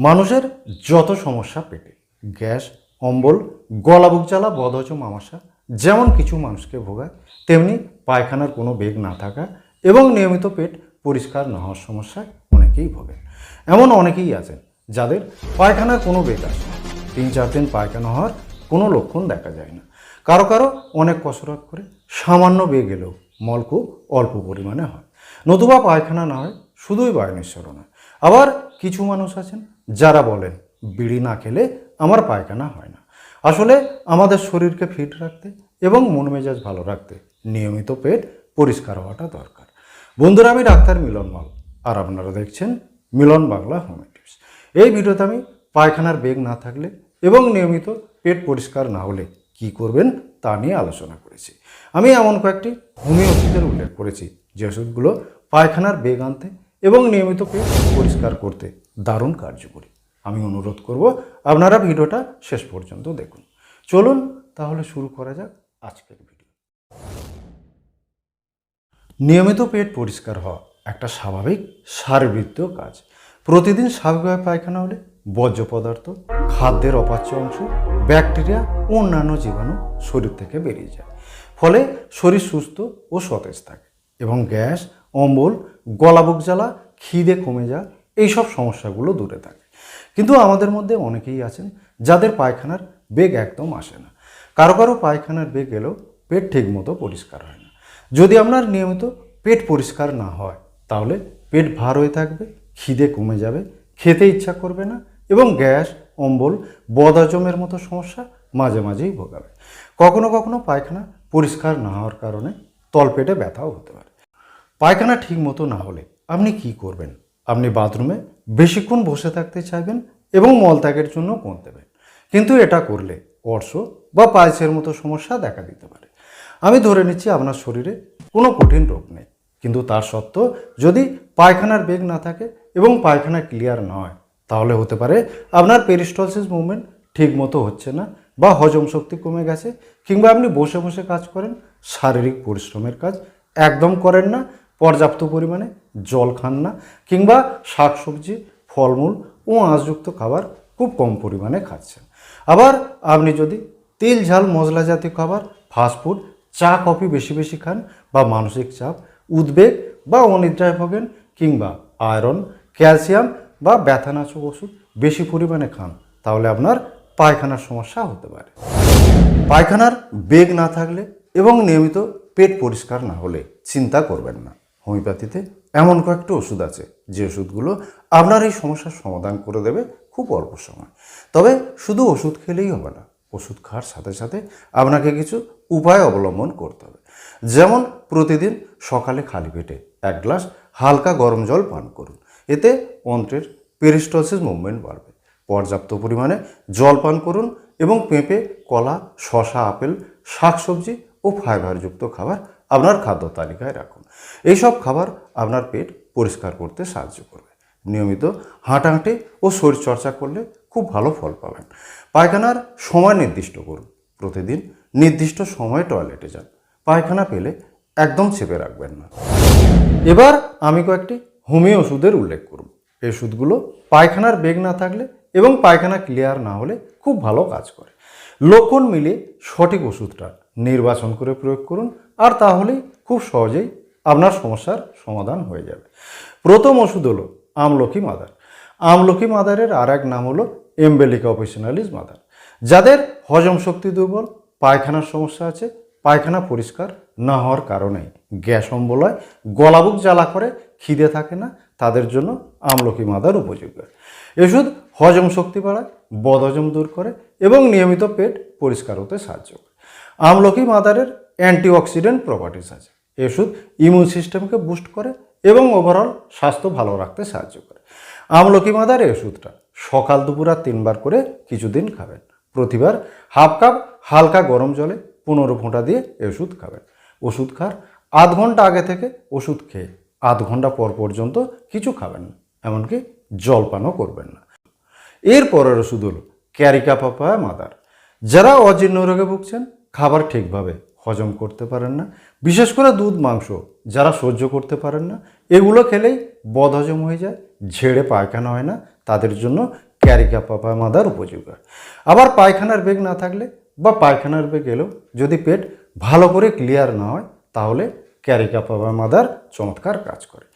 মানুষের যত সমস্যা পেটে, গ্যাস, অম্বল, গলা বুক জ্বালা, বদহজম, আমাশা, যেমন কিছু মানুষকে ভোগায়, তেমনি পায়খানার কোনো বেগ না থাকা এবং নিয়মিত পেট পরিষ্কার না হওয়ার সমস্যায় অনেকেই ভোগেন। এমন অনেকেই আছেন যাদের পায়খানার কোনো বেগ আসে তিন চার দিন পায়খানা হওয়ার কোনো লক্ষণ দেখা যায় না। কারও কারও অনেক কসরত করে সামান্য বেগ এলেও মল খুব অল্প পরিমাণে হয়। নতুবা পায়খানা না হয়, শুধুই বায়নেশ্বর হয়। আবার কিছু মানুষ আছেন যারা বলেন, বিড়ি না খেলে আমার পায়খানা হয় না। আসলে আমাদের শরীরকে ফিট রাখতে এবং মন মেজাজ ভালো রাখতে নিয়মিত পেট পরিষ্কার হওয়াটা দরকার। বন্ধুরা, আমি ডাক্তার মিলন মাল আর আপনারা দেখছেন মিলন বাংলা হোম এই ভিডিওতে আমি পায়খানার বেগ না থাকলে এবং নিয়মিত পেট পরিষ্কার না হলে কি করবেন তা নিয়ে আলোচনা করেছি। আমি এমন কয়েকটি হোমিও উল্লেখ করেছি, যে ওষুধগুলো পায়খানার বেগ আনতে এবং নিয়মিত পেট পরিষ্কার করতে দারুণ কার্যকরী। আমি অনুরোধ করব, আপনারা ভিডিওটা শেষ পর্যন্ত দেখুন। চলুন তাহলে শুরু করা যাক আজকের ভিডিও। নিয়মিত পেট পরিষ্কার হওয়া একটা স্বাভাবিক শারীরবৃত্তীয় কাজ। প্রতিদিন স্বাভাবিকভাবে পায়খানা হলে বর্জ্য পদার্থ, খাদ্যের অপাচ্য অংশ, ব্যাকটেরিয়া ও অন্যান্য জীবাণু শরীর থেকে বেরিয়ে যায়। ফলে শরীর সুস্থ ও সতেজ থাকে এবং গ্যাস অম্বল গলাবুক জ্বালা, খিদে কমে যায় এইসব সমস্যাগুলো দূরে থাকে। কিন্তু আমাদের মধ্যে অনেকেই আছেন যাদের পায়খানার বেগ একদম আসে না। কারও কারও পায়খানার বেগ এলেও পেট ঠিকমতো পরিষ্কার হয় না। যদি আপনার নিয়মিত পেট পরিষ্কার না হয়, তাহলে পেট ভার হয়ে থাকবে, খিদে কমে যাবে, খেতে ইচ্ছা করবে না এবং গ্যাস, অম্বল, বদাজমের মতো সমস্যা মাঝে মাঝেই ভোগাবে। কখনো কখনো পায়খানা পরিষ্কার না হওয়ার কারণে তলপেটে ব্যথাও হতে পারে। পায়খানা ঠিক মতো না হলে আপনি কি করবেন? আপনি বাথরুমে বেশিক্ষণ বসে থাকতে চাইবেন এবং মলত্যাগের জন্য কোন দেবেন। কিন্তু এটা করলে অর্শ বা পায়েসের মতো সমস্যা দেখা দিতে পারে। আমি ধরে নিচ্ছি আপনার শরীরে কোনো কঠিন রোগ নেই। কিন্তু তার সত্ত্বেও যদি পায়খানার বেগ না থাকে এবং পায়খানা ক্লিয়ার না হয়, তাহলে হতে পারে আপনার পেরিস্টলসিস মুভমেন্ট ঠিক মতো হচ্ছে না বা হজম শক্তি কমে গেছে কিংবা আপনি বসে বসে কাজ করেন, শারীরিক পরিশ্রমের কাজ একদম করেন না পর্যাপ্ত পরিমাণে জল খান না কিংবা শাকসবজি, ফলমূল ও আঁশযুক্ত খাবার খুব কম পরিমাণে খাচ্ছেন। আবার আপনি যদি তেল, ঝাল, মশলা জাতীয় খাবার ফাস্টফুড চা, কফি বেশি বেশি খান বা মানসিক চাপ, উদ্বেগ বা অনিদ্রায় ভোগেন কিংবা আয়রন, ক্যালসিয়াম বা ব্যথানাশক ওষুধ বেশি পরিমাণে খান, তাহলে আপনার পায়খানার সমস্যা হতে পারে। পায়খানার বেগ না থাকলে এবং নিয়মিত পেট পরিষ্কার না হলে চিন্তা করবেন না। হোমিওপ্যাথিতে এমন কয়েকটি ওষুধ আছে, যে ওষুধগুলো আপনার এই সমস্যার সমাধান করে দেবে খুব অল্প সময়। তবে শুধু ওষুধ খেলেই হবে না, ওষুধ খাওয়ার সাথে সাথে আপনাকে কিছু উপায় অবলম্বন করতে হবে। যেমন প্রতিদিন সকালে খালি পেটে এক গ্লাস হালকা গরম জল পান করুন, এতে অন্ত্রের পেরিস্টলসিস মুভমেন্ট বাড়বে। পর্যাপ্ত পরিমাণে জল পান করুন এবং পেঁপে, কলা শশা আপেল, শাকসবজি ও ফাইবারযুক্ত খাবার আপনার খাদ্য তালিকায় রাখুন। এইসব খাবার আপনার পেট পরিষ্কার করতে সাহায্য করবে। নিয়মিত হাঁটাহাঁটি ও শরীরচর্চা করলে খুব ভালো ফল পাবেন। পায়খানার সময় নির্দিষ্ট করুন। প্রতিদিন নির্দিষ্ট সময়ে টয়লেটে যান। পায়খানা পেলে একদম চেপে রাখবেন না। এবার আমি কয়েকটি হোমিও ওষুধের উল্লেখ করব এই ওষুধগুলো পায়খানার বেগ না থাকলে এবং পায়খানা ক্লিয়ার না হলে খুব ভালো কাজ করে। লক্ষণ মিলে সঠিক ওষুধটা নির্বাচন করে প্রয়োগ করুন। আর তাহলেই খুব সহজেই আপনার সমস্যার সমাধান হয়ে যাবে। প্রথম ওষুধ হলো আমলকি মাদার। আমলকি মাদারের আর এক নাম হলো এমবেলিকা অপেশনালিস মাদার। যাদের হজম শক্তি দুর্বল, পায়খানার সমস্যা আছে, পায়খানা পরিষ্কার না হওয়ার কারণে গ্যাস অম্বল হয় গলাবুক জ্বালা করে, খিদে থাকে না, তাদের জন্য আমলকি মাদার উপযোগী। ওষুধ হজম শক্তি বাড়ায়, বদহজম দূর করে এবং নিয়মিত পেট পরিষ্কার হতে সাহায্য করে। আমলকি মাদারের অ্যান্টিঅক্সিডেন্ট প্রপার্টিস আছে। এই ওষুধ ইমিউন সিস্টেমকে বুস্ট করে এবং ওভারঅল স্বাস্থ্য ভালো রাখতে সাহায্য করে। আমলকি মাদার এই ওষুধটা সকাল, দুপুর আর তিনবার করে কিছুদিন খাবেন। প্রতিবার হাফ কাপ হালকা গরম জলে পনেরো ফোঁটা দিয়ে এই ওষুধ খাবেন। ওষুধ খার আধ ঘণ্টা আগে থেকে ওষুধ খেয়ে আধ ঘণ্টা পর পর্যন্ত কিছু খাবেন না, এমনকি জলপানও করবেন না। এর পরের ওষুধ হলো ক্যারিকা পাপায়া মাদার। যারা অজীর্ণ রোগে ভুগছেন, খাবার ঠিকভাবে হজম করতে পারেন না। বিশেষ করে দুধ, মাংস যারা সহ্য করতে পারেন না, এগুলো খেলেই বদহজম হয়ে যায়, ঝেড়ে পায়খানা হয় না, তাদের জন্য ক্যারিকা পাপা মাদার উপযোগী। আবার পায়খানার বেগ না থাকলে বা পায়খানার বেগ এলেও যদি পেট ভালো করে ক্লিয়ার না হয়, তাহলে ক্যারিকা পাপা মাদার চমৎকার কাজ করে।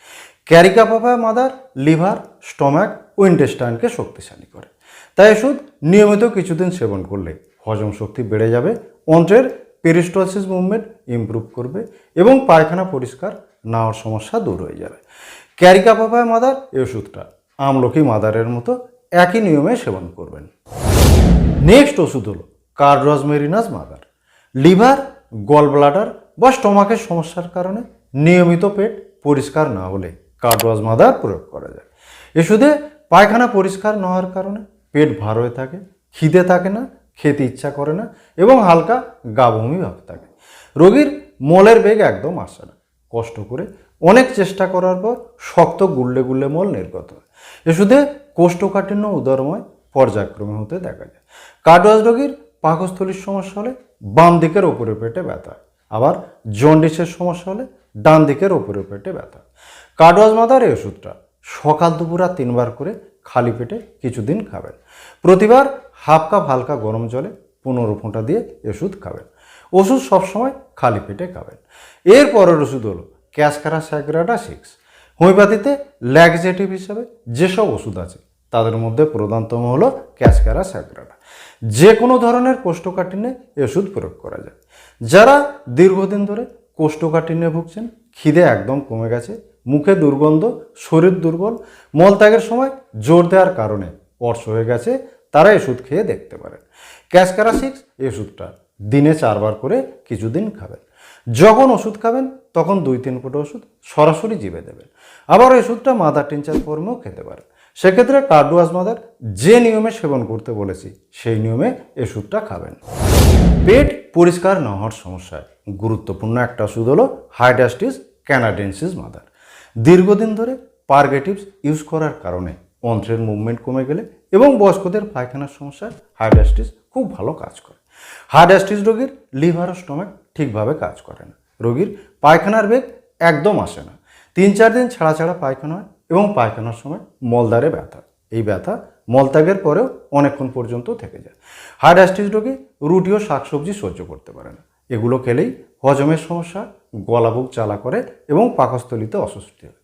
ক্যারিকা পাপা মাদার লিভার, স্টমাক ও ইন্টেস্টাইনকে শক্তিশালী করে। তাই ওষুধ নিয়মিত কিছুদিন সেবন করলে হজম শক্তি বেড়ে যাবে, অন্ত্রের পেরিস্টলসিস মুভমেন্ট ইমপ্রুভ করবে এবং পায়খানা পরিষ্কার না হওয়ার সমস্যা দূর হয়ে যাবে। ক্যারিকা পাপায় মাদার এই ওষুধটা আমলকি মাদারের মতো একই নিয়মে সেবন করবেন। নেক্সট ওষুধ হলো কার্ডরসমেরিনাস মাদার লিভার গল ব্লাডার বা স্টমাকের সমস্যার কারণে নিয়মিত পেট পরিষ্কার না হলে কার্ডরস মাদার প্রয়োগ করা যায়। ওষুধে পায়খানা পরিষ্কার না হওয়ার কারণে পেট ভার হয়ে থাকে, খিদে থাকে না খেতে ইচ্ছা করে না এবং হালকা গা বমি ভাব থাকে। রোগীর মলের বেগ একদম আসে না। কষ্ট করে অনেক চেষ্টা করার পর শক্ত গুল্লে গুল্লে মল নির্গত হয়। ওষুধে কোষ্ঠকাঠিন্য উদরময় পর্যায়ক্রমে হতে দেখা যায়। কার্ডোয়াস রোগীর পাকস্থলীর সমস্যা হলে বাম দিকের ওপরে পেটে ব্যথা আবার জন্ডিসের সমস্যা হলে ডান দিকের ওপরে পেটে ব্যথা। কার্ডোয়াস মাদার এই ওষুধটা সকাল দুপুর তিনবার করে খালি পেটে কিছুদিন খাবেন। প্রতিবার হাফ কাপ হালকা গরম জলে পনেরো ফোঁটা দিয়ে ওষুধ খাবেন। ওষুধ সবসময় খালি পেটে খাবেন। এর পরের ওষুধ হলো ক্যাসকারা স্যাগ্রাডা সিক্স। হোমিওপ্যাথিতে ল্যাক্সেটিভ হিসাবে যেসব ওষুধ আছে, তাদের মধ্যে প্রধানতম হলো ক্যাসকারা স্যাগ্রাডা। যে কোনো ধরনের কোষ্ঠকাঠিন্যে ওষুধ প্রয়োগ করা যায়। যারা দীর্ঘদিন ধরে কোষ্ঠকাঠিন্যে ভুগছেন, খিদে একদম কমে গেছে, মুখে দুর্গন্ধ, শরীর দুর্বল, মলত্যাগের সময় জোর দেওয়ার কারণে অর্শ হয়ে গেছে তারা ওষুধ খেয়ে দেখতে পারেন। ক্যাসকারা সিক্স এই ওষুধটা দিনে চারবার করে কিছুদিন খাবেন। যখন ওষুধ খাবেন, তখন দুই তিন ফুটো ওষুধ সরাসরি জিভে দেবেন। আবার ওষুধটা মাদার টিনচার ফর্মেও খেতে পারেন। সেক্ষেত্রে কার্ডুয়াস মাদার যে নিয়মে সেবন করতে বলেছি, সেই নিয়মে ওষুধটা খাবেন। পেট পরিষ্কার না হওয়ার সমস্যায় গুরুত্বপূর্ণ একটা ওষুধ হলো হাইডাস্টিস ক্যানাডেন্সিস মাদার। দীর্ঘদিন ধরে পারগেটিভস ইউজ করার কারণে অন্ত্রের মুভমেন্ট কমে গেলে এবং বয়স্কদের পায়খানার সমস্যায় হাইডাস্টিস খুব ভালো কাজ করে। হাইডাস্টিস রোগীর লিভার স্টমাক ঠিকভাবে কাজ করে না। রোগীর পায়খানার বেগ একদম আসে না। তিন চার দিন ছাড়া ছাড়া পায়খানা হয় এবং পায়খানার সময় মলদারে ব্যথা। এই ব্যথা মলত্যাগের পরেও অনেকক্ষণ পর্যন্ত থেকে যায়। হাইডাস্টিস রোগী রুটি ও শাকসবজি সহ্য করতে পারে না। এগুলো খেলেই হজমের সমস্যা গলাবুক চালা করে এবং পাকস্থলিতে অস্বস্তি হয়।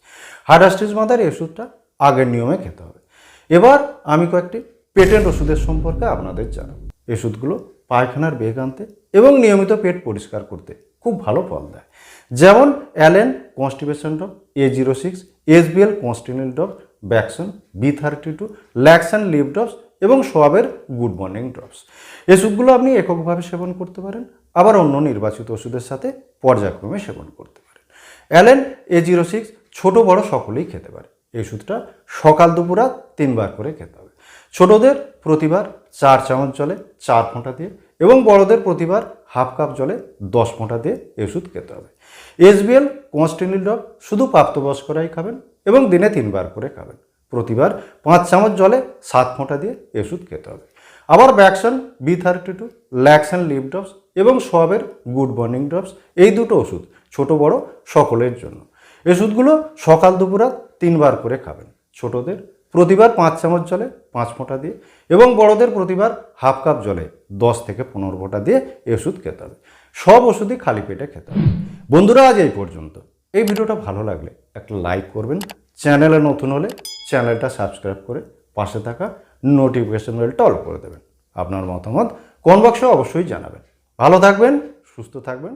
হাইডাস্টিস মাদার এই ওষুধটা আগের নিয়মে খেতে হবে। এবার আমি কয়েকটি পেটেন্ট ওষুধের সম্পর্কে আপনাদের জানাব। ওষুধগুলো পায়খানার বেগ আনতে এবং নিয়মিত পেট পরিষ্কার করতে খুব ভালো ফল দেয়। যেমন Allen constipation drop A zero six SBL কনস্টিনিল drop Bakson, B thirty two, ল্যাক্সান liv drops এবং সোয়াবের গুড মর্নিং ড্রপস। এসবগুলো আপনি এককভাবে সেবন করতে পারেন, আবার অন্য নির্বাচিত ওষুধের সাথে পর্যায়ক্রমে সেবন করতে পারেন। অ্যালেন এ জিরো সিক্স ছোটো বড় সকলেই খেতে পারে। এই ওষুধটা সকাল দুপুরা তিনবার করে খেতে হবে। ছোটদের প্রতিবার চার চামচ জলে চার ফোঁটা দিয়ে এবং বড়দের প্রতিবার হাফ কাপ জলে দশ ফোঁটা দিয়ে এই ওষুধ খেতে হবে। এসবিএল কনস্টিনিল ড্রপ শুধু প্রাপ্তবয়স্করাই খাবেন এবং দিনে তিনবার করে খাবেন। প্রতিবার পাঁচ চামচ জলে সাত ফোঁটা দিয়ে এই ওষুধ খেতে হবে। আবার ব্যাকসন বি থার্টি টু, ল্যাক্সন লিভ ড্রপস এবং সোয়াবের গুড মর্নিং ড্রপস এই দুটো ওষুধ ছোট বড় সকলের জন্য। ওষুধগুলো সকাল দুপুরা তিনবার করে খাবেন। ছোটদের প্রতিবার পাঁচ চামচ জলে, পাঁচ ফোঁটা দিয়ে এবং বড়দের প্রতিবার হাফ কাপ জলে, দশ থেকে পনেরো ফোঁটা দিয়ে এই ওষুধ খেতে হবে। সব ওষুধই খালি পেটে খেতে হবে। বন্ধুরা, আজ এই পর্যন্ত। এই ভিডিওটা ভালো লাগলে একটা লাইক করবেন। চ্যানেলে নতুন হলে চ্যানেলটা সাবস্ক্রাইব করে পাশে থাকা নোটিফিকেশন বেলটা অল করে দেবেন। আপনার মতামত কোন বক্সে অবশ্যই জানাবেন। ভালো থাকবেন, সুস্থ থাকবেন।